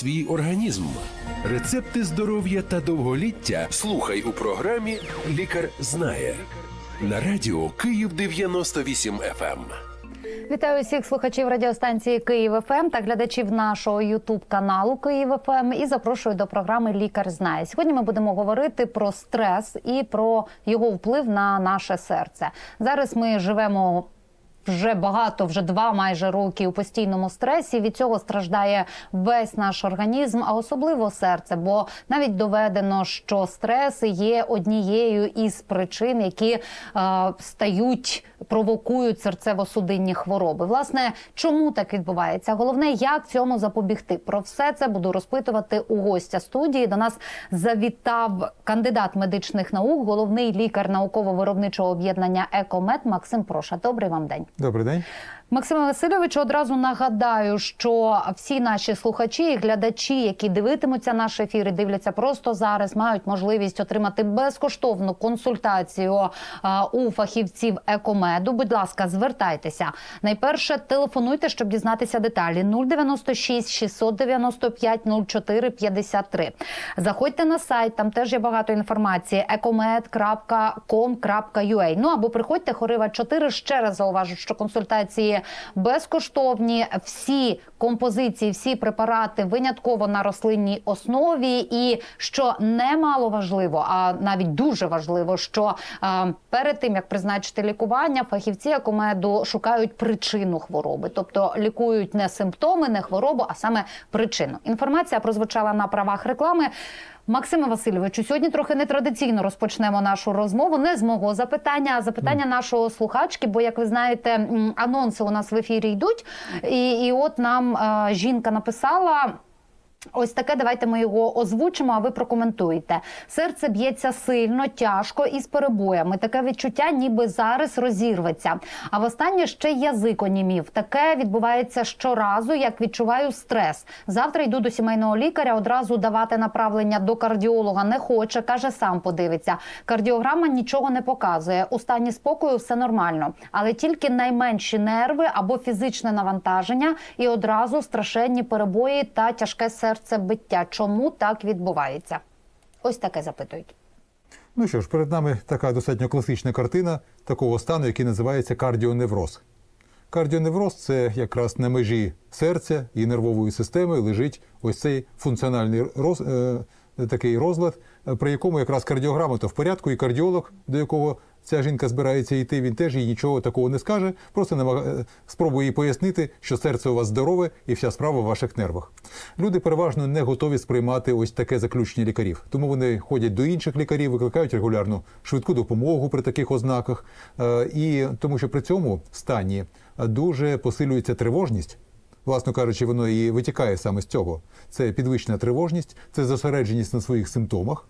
свій організм. Рецепти здоров'я та довголіття слухай у програмі Лікар знає на радіо Київ 98 FM. Вітаю всіх слухачів радіостанції Київ ФМ та глядачів нашого Ютуб каналу Київ ФМ і запрошую до програми Лікар знає. Сьогодні ми будемо говорити про стрес і про його вплив на наше серце. Зараз ми живемо. Вже багато, вже два майже роки у постійному стресі. Від цього страждає весь наш організм, а особливо серце. Бо навіть доведено, що стрес є однією із причин, які е, стають, провокують серцево-судинні хвороби. Власне, чому так відбувається? Головне, як цьому запобігти. Про все це буду розпитувати у гостя студії. До нас завітав кандидат медичних наук, головний лікар науково-виробничого об'єднання Екомед Максим Проша. Добрий вам день. Добрий день. Максиме Васильовичу, одразу нагадаю, що всі наші слухачі і глядачі, які дивитимуться наш ефір і дивляться просто зараз, мають можливість отримати безкоштовну консультацію у фахівців екомеду. Будь ласка, звертайтеся. Найперше телефонуйте, щоб дізнатися деталі 096 695 04 53. Заходьте на сайт, там теж є багато інформації. ecomed.com.ua Ну або приходьте хорива 4. Ще раз зауважу, що консультації безкоштовні. Всі композиції, всі препарати винятково на рослинній основі. І що немало важливо, а навіть дуже важливо, що е, перед тим як призначити лікування, фахівці екомеду шукають причину хвороби, тобто лікують не симптоми, не хворобу, а саме причину. Інформація прозвучала на правах реклами. Максиме Васильовичу, сьогодні трохи нетрадиційно розпочнемо нашу розмову. Не з мого запитання, а запитання нашого слухачки. Бо, як ви знаєте, анонси у нас в ефірі йдуть. І, і от нам е, жінка написала. Ось таке, давайте ми його озвучимо, а ви прокоментуєте. Серце б'ється сильно, тяжко і з перебоями. Таке відчуття, ніби зараз розірветься. А востаннє ще язик онімів. Таке відбувається щоразу, як відчуваю стрес. Завтра йду до сімейного лікаря. Одразу давати направлення до кардіолога не хоче. каже, сам подивиться. Кардіограма нічого не показує. У стані спокою все нормально, але тільки найменші нерви або фізичне навантаження, і одразу страшенні перебої та тяжке серцебиття. Чому так відбувається? Ось таке запитують. Ну що ж, перед нами така достатньо класична картина такого стану, який називається кардіоневроз. Кардіоневроз це якраз на межі серця і нервової системи лежить ось цей функціональний роз, е, такий розлад, е, при якому якраз кардіограма то в порядку, і кардіолог, до якого ця жінка збирається йти, він теж їй нічого такого не скаже, просто намаг... спробує їй пояснити, що серце у вас здорове і вся справа в ваших нервах. Люди переважно не готові сприймати ось таке заключення лікарів, тому вони ходять до інших лікарів, викликають регулярну швидку допомогу при таких ознаках, Е, і тому що при цьому стані дуже посилюється тривожність. Власно кажучи, воно і витікає саме з цього. Це підвищена тривожність, це зосередженість на своїх симптомах.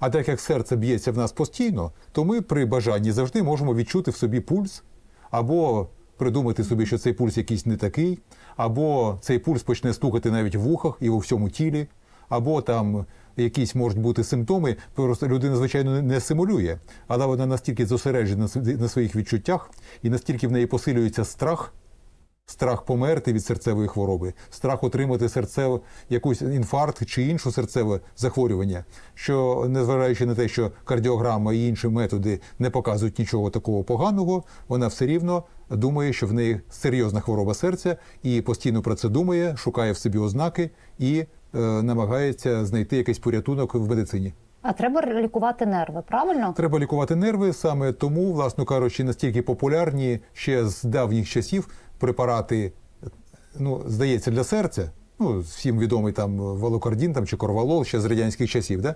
А так як серце б'ється в нас постійно, то ми при бажанні завжди можемо відчути в собі пульс, або придумати собі, що цей пульс якийсь не такий, або цей пульс почне стукати навіть в вухах і у всьому тілі, або там якісь можуть бути симптоми. Просто людина, звичайно, не симулює, але вона настільки зосереджена на на своїх відчуттях, і настільки в неї посилюється страх. Страх померти від серцевої хвороби, страх отримати серцеву якусь інфаркт чи іншу серцеве захворювання, що незважаючи на те, що кардіограма і інші методи не показують нічого такого поганого, вона все рівно думає, що в неї серйозна хвороба серця і постійно про це думає, шукає в собі ознаки і е, намагається знайти якийсь порятунок в медицині. А треба лікувати нерви, правильно? Треба лікувати нерви саме тому, власно кажучи, настільки популярні ще з давніх часів препарати, ну, здається, для серця. Ну, всім відомий там волокордін там, чи корвалол ще з радянських часів, да?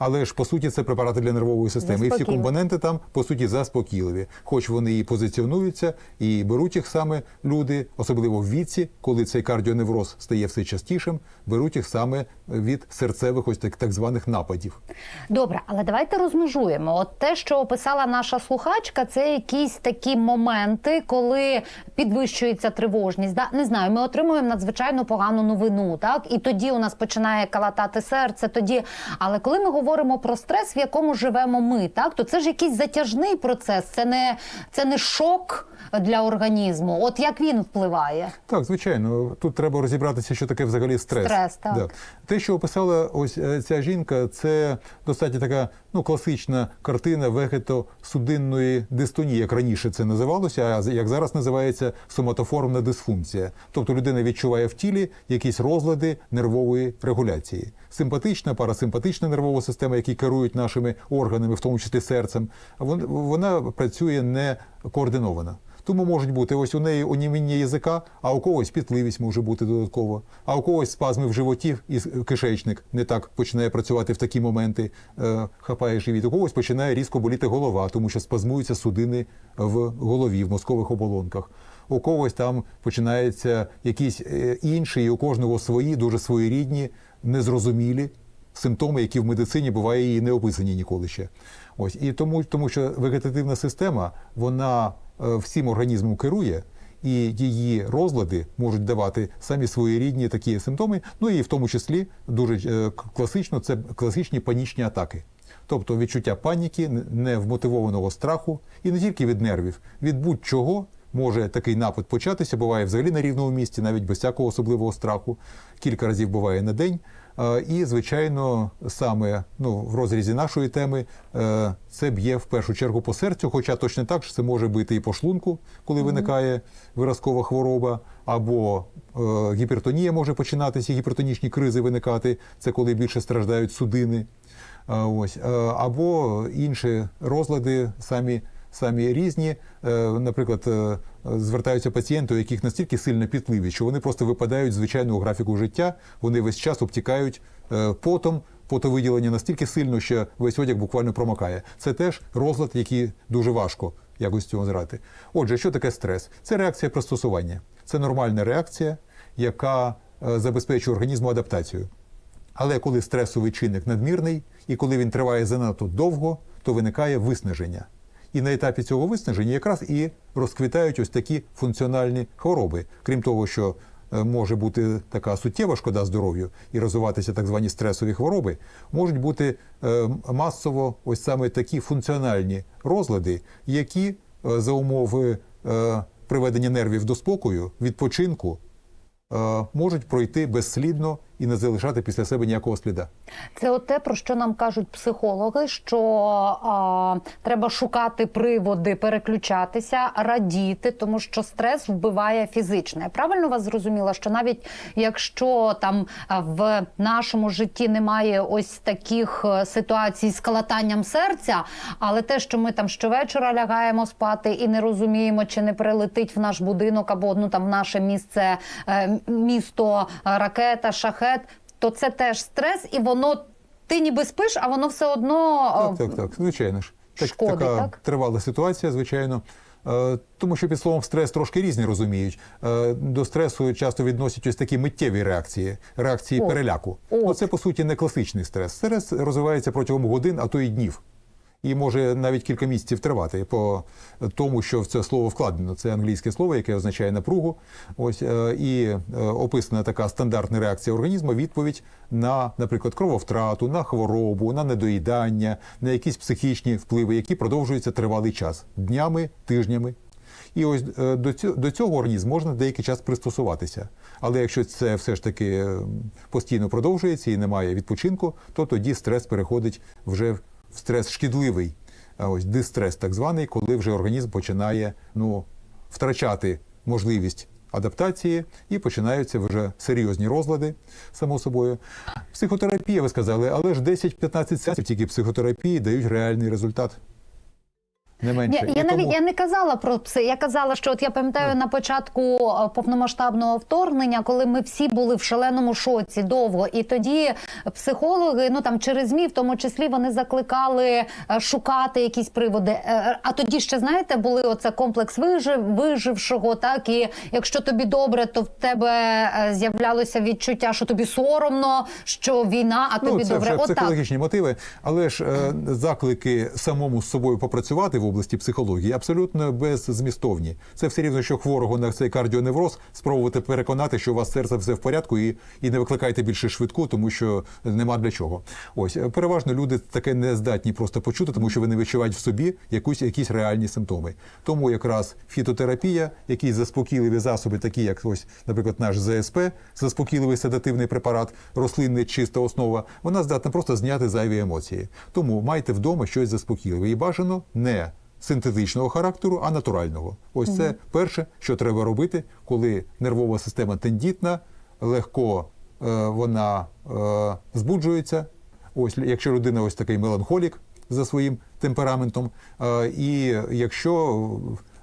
Але ж по суті це препарати для нервової системи. І всі компоненти там по суті заспокійливі. Хоч вони і позиціонуються, і беруть їх саме люди, особливо в віці, коли цей кардіоневроз стає все частішим, беруть їх саме від серцевих ось так, так званих нападів. Добре, але давайте розмежуємо. От те, що описала наша слухачка, це якісь такі моменти, коли підвищується тривожність. Да? Не знаю, ми отримуємо надзвичайно погану новину. так і тоді у нас починає калатати серце. Тоді, але коли ми говоримо про стрес, в якому живемо ми, так то це ж якийсь затяжний процес. Це не це не шок для організму. От як він впливає? Так, звичайно, тут треба розібратися, що таке взагалі стрес. Стрес, так. Да. Те, що описала ось е, ця жінка, це достатньо така ну, класична картина вегетосудинної дистонії, як раніше це називалося, а як зараз називається соматоформна дисфункція. Тобто людина відчуває в тілі якісь розлади нервової регуляції. Симпатична, парасимпатична нервова система, які керують нашими органами, в тому числі серцем, вон- вона працює не координовано. Тому можуть бути ось у неї оніміння язика, а у когось пітливість може бути додатково, а у когось спазми в животі і кишечник не так починає працювати в такі моменти, е, хапає живіт. У когось починає різко боліти голова, тому що спазмуються судини в голові, в мозкових оболонках. У когось там починаються якісь е, інші, і у кожного свої, дуже своєрідні, незрозумілі симптоми, які в медицині буває і не описані ніколи ще. Ось і тому, тому що вегетативна система вона е, всім організмом керує. І її розлади можуть давати самі своєрідні такі симптоми, ну і в тому числі дуже е, класично це класичні панічні атаки. Тобто відчуття паніки, невмотивованого страху, і не тільки від нервів, від будь-чого може такий напад початися. Буває взагалі на рівному місці, навіть без всякого особливого страху. Кілька разів буває на день. Е, І, звичайно, саме ну, в розрізі нашої теми е, це б'є в першу чергу по серцю, хоча точно так що це може бити і по шлунку, коли виникає виразкова хвороба, або е, гіпертонія може починатися, гіпертонічні кризи виникати. Це коли більше страждають судини. Ось або інші розлади самі. Самі різні, Е, наприклад, е, звертаються пацієнти, у яких настільки сильна пітливість, що вони просто випадають з звичайного графіку життя, вони весь час обтікають е, потом, потовиділення настільки сильно, що весь одяг буквально промокає. Це теж розлад, який дуже важко якось цього зрати. Отже, що таке стрес? Це реакція пристосування. Це нормальна реакція, яка забезпечує організму адаптацію. Але коли стресовий чинник надмірний і коли він триває занадто довго, то виникає виснаження. І на етапі цього виснаження якраз і розквітають ось такі функціональні хвороби. Крім того, що е, може бути така суттєва шкода здоров'ю і розвиватися так звані стресові хвороби, можуть бути е, масово ось саме такі функціональні розлади, які е, за умови приведення нервів до спокою, відпочинку, можуть пройти безслідно і не залишати після себе ніякого сліда. Це от те, про що нам кажуть психологи, що а, треба шукати приводи, переключатися, радіти, тому що стрес вбиває фізично. Я правильно вас зрозуміла, що навіть якщо там в нашому житті немає ось таких е, ситуацій з калатанням серця, але те, що ми там щовечора лягаємо спати і не розуміємо, чи не прилетить в наш будинок або ну там в наше місце е, місто е, ракета, шахет, то це теж стрес, і воно ти ніби спиш, а воно все одно Так, так, так, звичайно ж. Так, шкоди, така так? тривала ситуація, звичайно. Е, Тому що під словом стрес трошки різні розуміють. Е, До стресу часто відносять ось такі миттєві реакції, реакції От. переляку. От. Ну, це по суті не класичний стрес. Стрес розвивається протягом годин, а то і днів. І може навіть кілька місяців тривати по тому, що в це слово вкладено. Це англійське слово, яке означає напругу. Ось е, і е, описана така стандартна реакція організму, відповідь на, наприклад, крововтрату, на хворобу, на недоїдання, на якісь психічні впливи, які продовжуються тривалий час днями, тижнями. І ось е, до цього, до цього організм можна деякий час пристосуватися. Але якщо це все ж таки постійно продовжується і немає відпочинку, то тоді стрес переходить вже в стрес шкідливий, а ось дистрес, так званий, коли вже організм починає ну, втрачати можливість адаптації і починаються вже серйозні розлади, само собою. Психотерапія, ви сказали, але ж 10-15 сеансів тільки психотерапії дають реальний результат. Не менше. Ні, я навіть тому- я не казала про пси. Я казала, що от я пам'ятаю на початку е, повномасштабного вторгнення, коли ми всі були в шаленому шоці довго, і тоді психологи, ну там через ЗМІ, в тому числі, вони закликали е, шукати якісь приводи. Е, А тоді ще знаєте, були оце комплекс вижив, вижившого. Так і якщо тобі добре, то в тебе з'являлося відчуття, що тобі соромно, що війна, а тобі ну, це добре. Отак. психологічні мотиви, але ж е, заклики самому з собою попрацювати в області психології абсолютно беззмістовні. Це все рівно, що хворого на цей кардіоневроз спробувати переконати, що у вас серце все в порядку, і, і не викликайте більше швидку, тому що нема для чого. Ось е, переважно люди таке не здатні просто почути, тому що вони відчувають в собі якусь якісь реальні симптоми. Тому якраз фітотерапія, якісь заспокійливі засоби, такі як ось, наприклад, наш ЗСП, заспокійливий седативний препарат, рослинний чиста основа, вона здатна просто зняти зайві емоції. Тому майте вдома щось заспокійливе і бажано не синтетичного характеру, а натурального. Ось це перше, що треба робити, коли нервова система тендітна, легко е, вона е, збуджується. Ось якщо людина ось такий меланхолік за своїм темпераментом, е, і якщо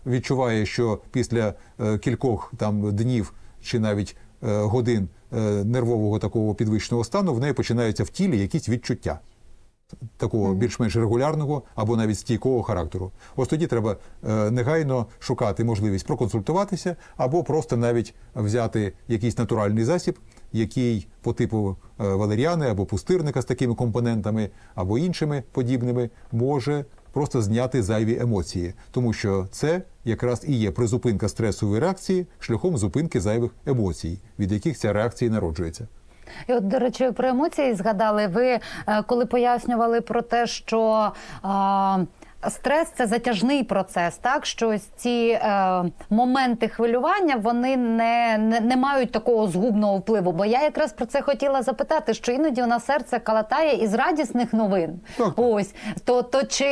відчуває, що після е, кількох там днів чи навіть е, годин е, нервового такого підвищеного стану, в неї починаються в тілі якісь відчуття такого більш-менш регулярного або навіть стійкого характеру. Ось тоді треба е, негайно шукати можливість проконсультуватися або просто навіть взяти якийсь натуральний засіб, який по типу е, валеріани або пустирника з такими компонентами, або іншими подібними, може просто зняти зайві емоції, тому що це якраз і є призупинка стресової реакції шляхом зупинки зайвих емоцій, від яких ця реакція народжується. І от, до речі, про емоції згадали. Ви е, коли пояснювали про те, що а, стрес це затяжний процес, так що ось ці е, моменти хвилювання вони не, не, не мають такого згубного впливу. Бо я якраз про це хотіла запитати, що іноді нас серце калатає із радісних новин. Так. Ось то, то чи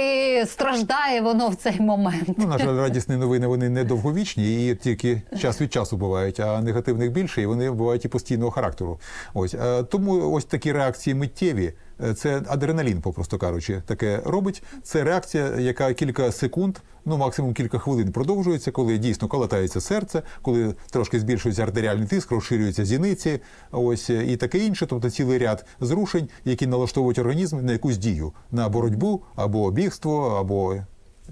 страждає воно в цей момент? Ну, на жаль, радісні новини вони не довговічні і тільки час від часу бувають, а негативних більше, і вони бувають і постійного характеру. Ось Е, тому ось такі реакції миттєві. Е, Це адреналін, попросту кажучи, таке робить. Це реакція, яка кілька секунд, ну максимум кілька хвилин продовжується, коли дійсно колотається серце, коли трошки збільшується артеріальний тиск, розширюються зіниці, ось і таке інше. Тобто цілий ряд зрушень, які налаштовують організм на якусь дію, на боротьбу або бігство, або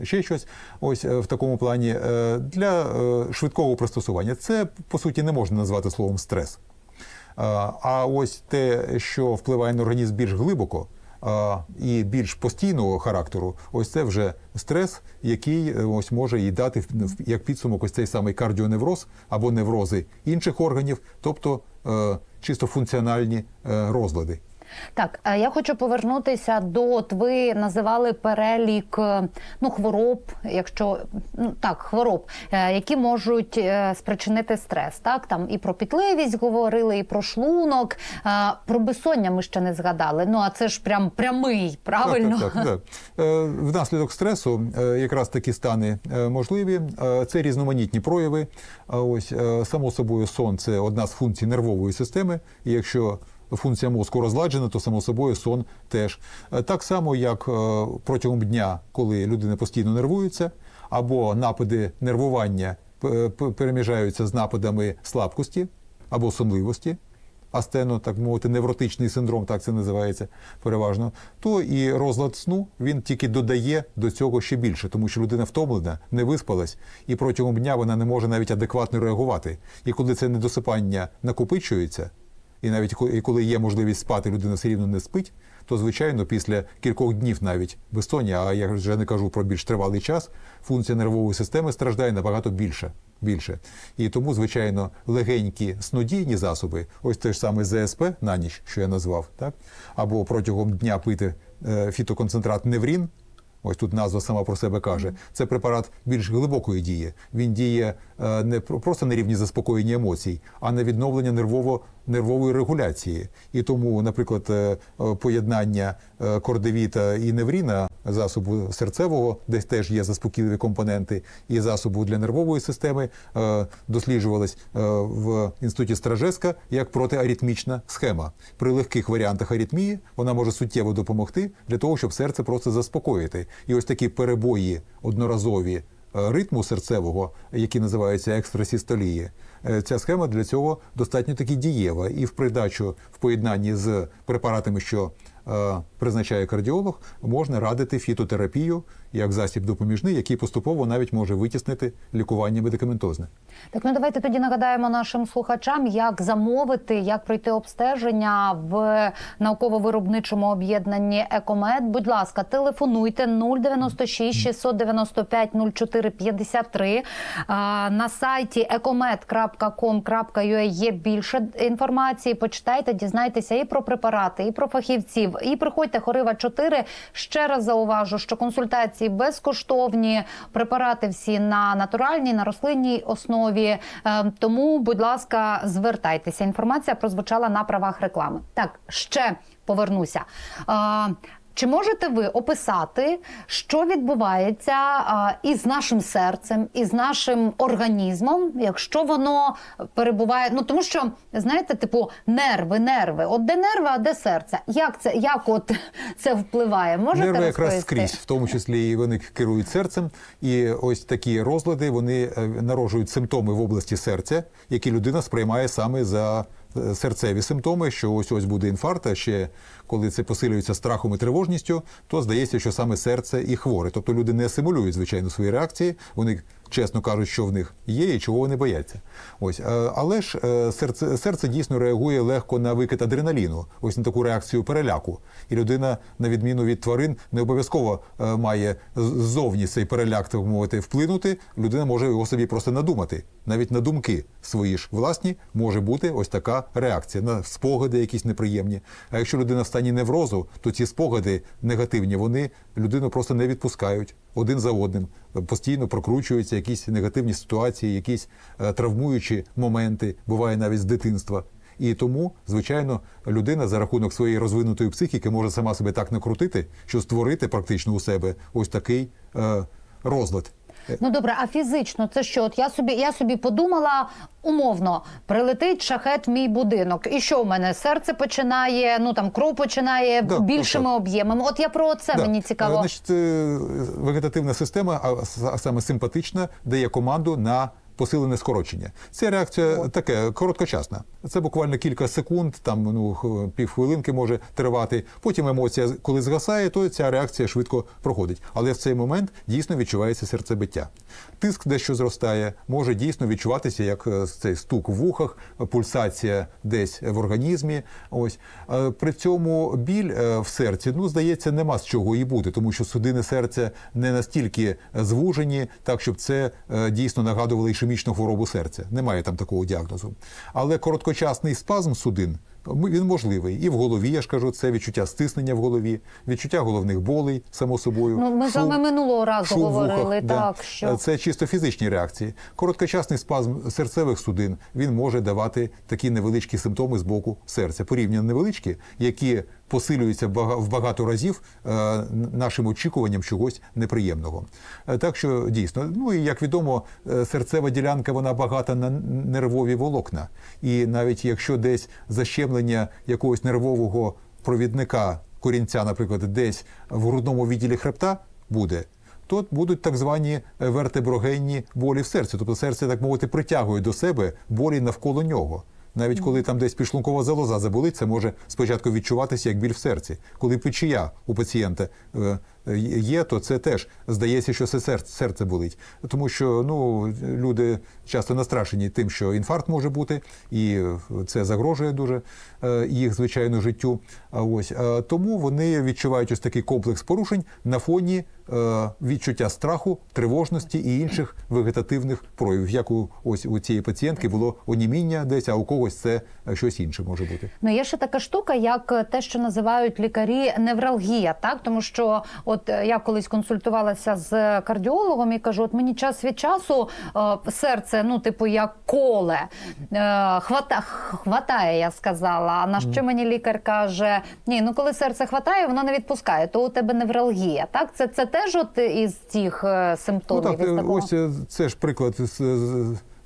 ще щось. Ось е, в такому плані е, для швидкого пристосування. Це по суті не можна назвати словом стрес. А а ось те, що впливає на організм більш глибоко і більш постійного характеру, ось це вже стрес, який е, ось може і дати як підсумок ось цей самий кардіоневроз або неврози інших органів, тобто е, чисто функціональні е, розлади. Так, е, я хочу повернутися до от ви називали перелік е, ну хвороб, якщо ну так, хвороб, е, які можуть спричинити стрес. Так, там і про пітливість говорили, і про шлунок, про безсоння ми ще не згадали. Ну а це ж прям прямий, правильно? Так, так, так, так. Внаслідок стресу якраз такі стани можливі. Це різноманітні прояви. Ось само собою сон це одна з функцій нервової системи. І якщо функція мозку розладжена, то само собою сон теж. Е, Так само, як е, протягом дня, коли людина постійно нервується, або напади нервування е, переміжаються з нападами слабкості або сонливості астено, так мовити, невротичний синдром, так це називається переважно, то і розлад сну він тільки додає до цього ще більше, тому що людина втомлена, не виспалась, і протягом дня вона не може навіть адекватно реагувати. І коли це недосипання накопичується, і навіть ко- коли є можливість спати, людина все рівно не спить, то звичайно після кількох днів навіть безсоння, а я вже не кажу про більш тривалий час, функція нервової системи страждає набагато більше. більше. І тому, звичайно, легенькі снодійні засоби, ось той ж самий ЗСП на ніч, що я назвав, так? або протягом дня пити е, фітоконцентрат Неврін, Ось тут назва сама про себе каже. Це препарат більш глибокої дії. Він діє е, не просто на рівні заспокоєння емоцій, а на відновлення нервово, нервової регуляції. І тому, наприклад, е, е, поєднання е, кордевіта і невріна, засобу серцевого, де теж є заспокійливі компоненти, і засобу для нервової системи, досліджувалось в інституті Стражеска як протиаритмічна схема. При легких варіантах аритмії вона може суттєво допомогти для того, щоб серце просто заспокоїти. І ось такі перебої одноразові ритму серцевого, які називаються екстрасістолії, ця схема для цього достатньо таки дієва. І в придачу в поєднанні з препаратами, що е, призначає кардіолог, можна радити фітотерапію як засіб допоміжний, який поступово навіть може витіснити лікування медикаментозне. Так, ну давайте тоді нагадаємо нашим слухачам, як замовити, як пройти обстеження в науково-виробничому об'єднанні Екомед. Будь ласка, телефонуйте 096 695 04 53. А, На сайті ecomed.com.ua є більше інформації. Почитайте, дізнайтеся і про препарати, і про фахівців. І приходьте Хорива 4. Ще раз зауважу, що консультації безкоштовні, препарати всі на натуральній, на рослинній основі. Е, Тому, будь ласка, звертайтеся. Інформація прозвучала на правах реклами. Так, ще повернуся. Чи можете ви описати, що відбувається із нашим серцем, із нашим організмом, якщо воно перебуває? Ну тому що знаєте, типу нерви, нерви. От де нерви, а де серце? Як це як от це впливає? Можете Нерви якраз скрізь, в тому числі і вони керують серцем. І ось такі розлади вони е, народжують симптоми в області серця, які людина сприймає саме за серцеві симптоми, що ось ось буде інфаркт, а ще коли це посилюється страхом і тривожністю, то здається, що саме серце і хворе. Тобто люди не симулюють, звичайно, свої реакції. Вони чесно кажуть, що в них є і чого вони бояться. Ось, е, але ж е, серце, серце дійсно реагує легко на викид адреналіну, ось на таку реакцію переляку. І людина, на відміну від тварин, не обов'язково е, має ззовні цей переляк, так мовити, вплинути. Людина може його собі просто надумати. Навіть на думки свої ж власні може бути ось така реакція на спогади, якісь неприємні. А якщо людина в стані неврозу, то ці спогади негативні, вони людину просто не відпускають один за одним. Постійно прокручуються якісь негативні ситуації, якісь е, травмуючі моменти, буває навіть з дитинства. І тому, звичайно, людина за рахунок своєї розвинутої психіки може сама себе так накрутити, що створити практично у себе ось такий е, розлад. Ну добре, а фізично це що? От я собі я собі подумала умовно, прилетить шахет в мій будинок. І що в мене серце починає? Ну там кров починає Да, більшими так, об'ємами. От я про це Да. мені Е, цікаво. Значить, е, вегетативна система, а саме симпатична, дає команду на посилене скорочення. Ця реакція таке короткочасна. Це буквально кілька секунд, там ну півхвилинки може тривати. Потім емоція, коли згасає, то ця реакція швидко проходить. Але в цей момент дійсно відчувається серцебиття. Тиск дещо зростає, може дійсно відчуватися як е, цей стук в вухах, пульсація десь в організмі. Ось Е, при цьому біль е, в серці, ну здається, нема з чого і бути, тому що судини серця не настільки звужені, так щоб це дійсно нагадувало ішемічну хворобу серця. Немає там такого діагнозу. Але короткочасний спазм судин. Він можливий і в голові. Я ж кажу, це відчуття стиснення в голові, відчуття головних болей, само собою. Ну, ми з вами минулого разу говорили, вухах, так, що- це чисто фізичні реакції. Короткочасний спазм серцевих судин він може давати такі невеличкі симптоми з боку серця, порівняно невеличкі, які посилюються бага- в багато разів е, нашим очікуванням чогось неприємного. Е, Так що дійсно, ну і як відомо, е, серцева ділянка вона багата на нервові волокна. І навіть якщо десь защемлення якогось нервового провідника корінця, наприклад, десь в грудному відділі хребта буде. То будуть так звані вертеброгенні болі в серці. Тобто серце, так мовити, притягує до себе болі навколо нього. Навіть коли там десь підшлункова залоза заболить, це може спочатку відчуватися як біль в серці. Коли печія у пацієнта е, є, то це теж здається, що це серце, болить. Тому що ну, люди часто настрашені тим, що інфаркт може бути, і це загрожує дуже е, їх звичайно життю. Ось е, тому вони відчувають ось такий комплекс порушень на фоні е, відчуття страху, тривожності і інших вегетативних проявів. Як у ось у цієї пацієнтки було оніміння десь, а у когось це е, щось інше може бути. Ну, є ще така штука, як те, що називають лікарі невралгія, так тому що, от е, я колись консультувалася з кардіологом і кажу: от мені час від часу е, серце, ну, типу, як коле е, хвата, хватає, я сказала. А на що мені лікар каже: ні, ну коли серце хватає, воно не відпускає, то у тебе невралгія. Так, це, це теж от із цих е, Ну симптомів. так, із такого? ось це ж приклад з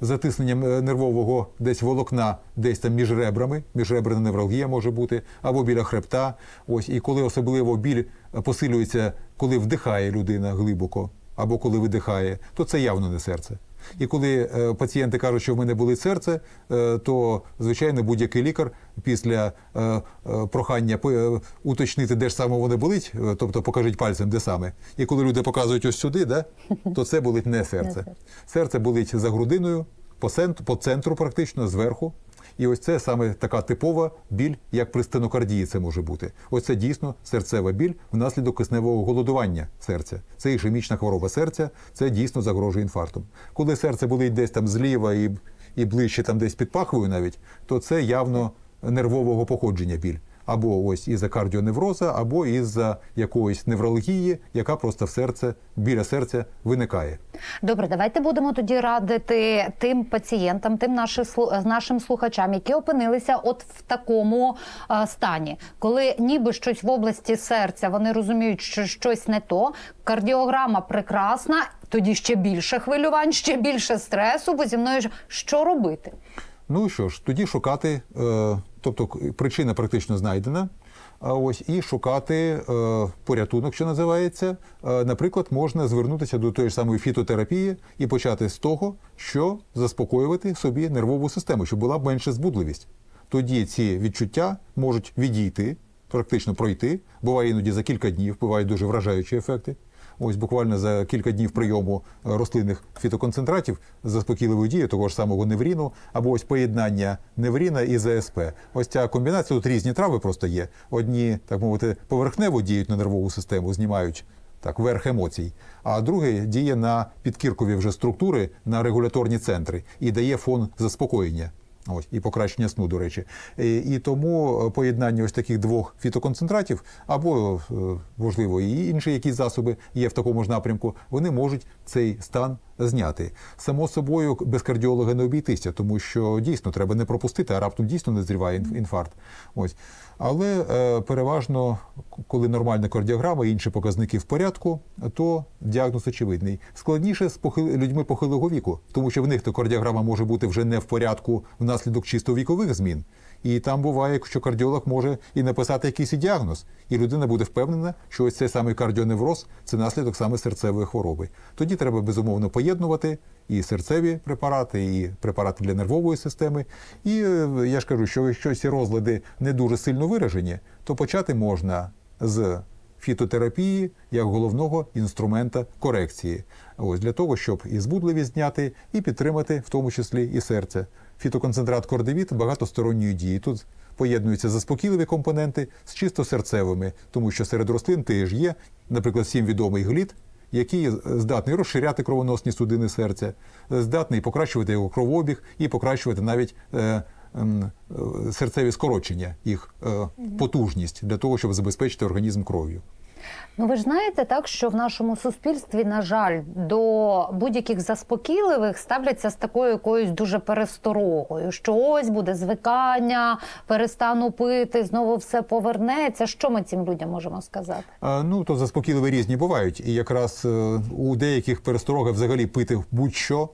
затисненням е, нервового десь волокна, десь там між ребрами, міжребрена невралгія може бути, або біля хребта. Ось і коли особливо біль е, посилюється, коли вдихає людина глибоко, або коли видихає, то це явно не серце. І коли е, пацієнти кажуть, що в мене болить серце, е, то звичайно будь-який лікар після е, прохання уточнити, де ж саме воно болить, тобто покажіть пальцем, де саме. І коли люди показують ось сюди, да, то це болить не серце. Серце болить за грудиною, по центру практично, зверху. І ось це саме така типова біль, як при стенокардії це може бути. Ось це дійсно серцева біль внаслідок кисневого голодування серця. Це ішемічна хвороба серця, це дійсно загрожує інфарктом. Коли серце болить десь там зліва і, і ближче там десь під пахвою навіть, то це явно нервового походження біль. Або ось із-за кардіоневроза, або із-за якоїсь неврології, яка просто в серце, біля серця виникає. Добре, давайте будемо тоді радити тим пацієнтам, тим нашим нашим слухачам, які опинилися от в такому стані, коли ніби щось в області серця, вони розуміють, що щось не то. Кардіограма прекрасна, тоді ще більше хвилювань, ще більше стресу, бо зі мною ж що робити? Ну що ж, тоді шукати, е, тобто причина практично знайдена. А ось і шукати е, порятунок, що називається. Е, наприклад, можна звернутися до тої ж самої фітотерапії і почати з того, що заспокоювати собі нервову систему, щоб була менша збудливість. Тоді ці відчуття можуть відійти, практично пройти. Буває іноді за кілька днів, бувають дуже вражаючі ефекти. Ось буквально за кілька днів прийому е, рослинних фітоконцентратів заспокійливої дії того ж самого невріну, або ось поєднання невріна і ЗСП. Ось ця комбінація, тут різні трави просто є. Одні, так мовити, поверхнево діють на нервову систему, знімають так, верх емоцій, а другий діє на підкіркові вже структури, на регуляторні центри і дає фон заспокоєння. Ось і покращення сну, до речі. І, і тому е, поєднання ось таких двох фітоконцентратів, або е, можливо і інші якісь засоби є в такому ж напрямку, вони можуть цей стан зняти. Само собою без кардіолога не обійтися, тому що дійсно треба не пропустити, а раптом дійсно не зріває інф- інфаркт. Ось. Але е, переважно, коли нормальна кардіограма і інші показники в порядку, то діагноз очевидний. Складніше з людьми похилого віку, тому що в них то кардіограма може бути вже не в порядку внаслідок чисто вікових змін. І там буває, що кардіолог може і написати якийсь діагноз, і людина буде впевнена, що ось цей самий кардіоневроз це наслідок саме серцевої хвороби. Тоді треба безумовно поєднувати і серцеві препарати, і препарати для нервової системи. І е, я ж кажу, що якщо ці розлади не дуже сильно виражені, то почати можна з фітотерапії як головного інструмента корекції. Ось для того, щоб і збудливість зняти, і підтримати, в тому числі і серце. Фітоконцентрат кордевіт багатосторонньої дії. Тут поєднуються заспокійливі компоненти з чисто серцевими, тому що серед рослин теж є, наприклад, всім відомий глід, який здатний розширяти кровоносні судини серця, здатний покращувати його кровообіг і покращувати навіть е, е, серцеві скорочення, їх е, потужність для того, щоб забезпечити організм кров'ю. Ну ви ж знаєте так, що в нашому суспільстві, на жаль, до будь-яких заспокійливих ставляться з такою якоюсь дуже пересторогою, що ось буде звикання, перестану пити, знову все повернеться. Що ми цим людям можемо сказати? А, Ну, то заспокійливі різні бувають. І якраз е, у деяких пересторога взагалі пити будь-що.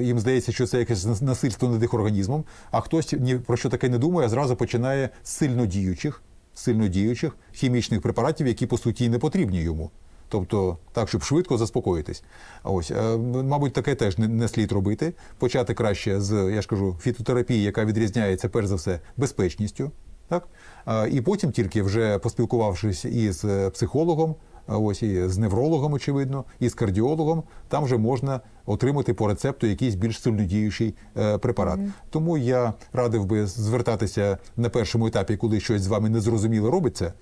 Їм здається, що це якесь насильство над їх організмом, а хтось ні про що таке не думає, а зразу починає сильно діючих, сильно діючих хімічних препаратів, які по суті не потрібні йому. Тобто так, щоб швидко заспокоїтись. Ось, е, мабуть, таке теж не, слід робити. Почати краще з, я ж кажу, фітотерапії, яка відрізняється перш за все безпечністю. Так? І потім тільки вже поспілкувавшись із е, психологом, ось і з неврологом, очевидно, і з кардіологом, там вже можна отримати по рецепту якийсь більш сильнодіючий е, препарат. Тому я радив би звертатися на першому етапі, коли щось з вами незрозуміло робиться.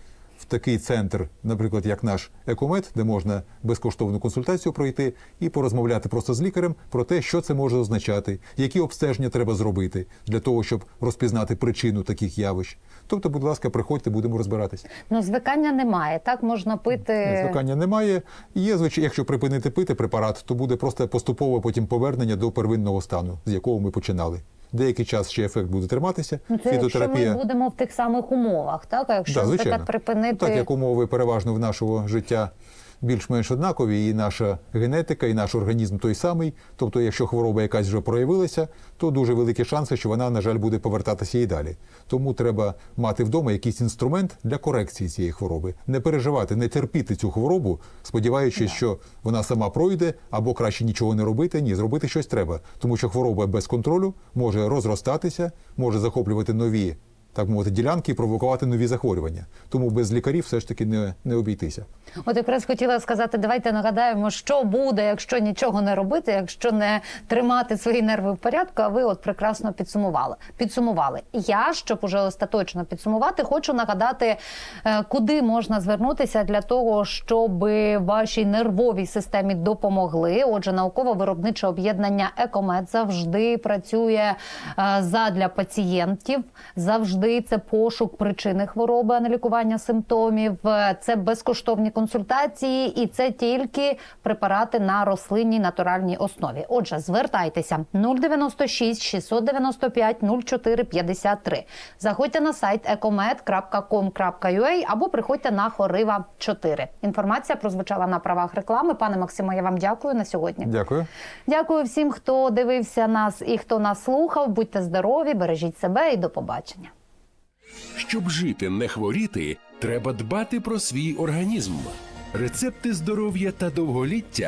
В такий центр, наприклад, як наш екомет, де можна безкоштовну консультацію пройти і порозмовляти просто з лікарем про те, що це може означати, які обстеження треба зробити для того, щоб розпізнати причину таких явищ. Тобто, будь ласка, приходьте, будемо розбиратись. Ну звикання немає. Так можна пити. Звикання немає. Є звичайно, якщо припинити пити препарат, то буде просто поступове потім повернення до первинного стану, з якого ми починали. Деякий час ще ефект буде триматися. Це Фітотерапія... якщо ми будемо в тих самих умовах, так? А якщо Да, так припинити Так як умови переважно в нашого життя більш-менш однакові, і наша генетика, і наш організм той самий. Тобто, якщо хвороба якась вже проявилася, то дуже великі шанси, що вона, на жаль, буде повертатися і далі. Тому треба мати вдома якийсь інструмент для корекції цієї хвороби. Не переживати, не терпіти цю хворобу, сподіваючись, що вона сама пройде, або краще нічого не робити. Ні, зробити щось треба, тому що хвороба без контролю може розростатися, може захоплювати нові. Так мовити, ділянки і провокувати нові захворювання. Тому без лікарів все ж таки не, не обійтися. От якраз хотіла сказати, давайте нагадаємо, що буде, якщо нічого не робити, якщо не тримати свої нерви в порядку. А ви от прекрасно підсумували. Підсумували. Я, щоб уже остаточно підсумувати, хочу нагадати, е, куди можна звернутися для того, щоб вашій нервовій системі допомогли. Отже, науково-виробниче об'єднання Екомед завжди працює е, задля пацієнтів. Завжди це пошук причини хвороби, а не лікування симптомів. Це безкоштовні консультації, і це тільки препарати на рослинній натуральній основі. Отже, звертайтеся 096 695 04 53. Заходьте на сайт ecomed.com.ua або приходьте на Хорива 4. Інформація прозвучала на правах реклами. Пане Максимо, я вам дякую на сьогодні. Дякую. Дякую всім, хто дивився нас і хто нас слухав. Будьте здорові, бережіть себе і до побачення. Щоб жити, не хворіти, треба дбати про свій організм. Рецепти здоров'я та довголіття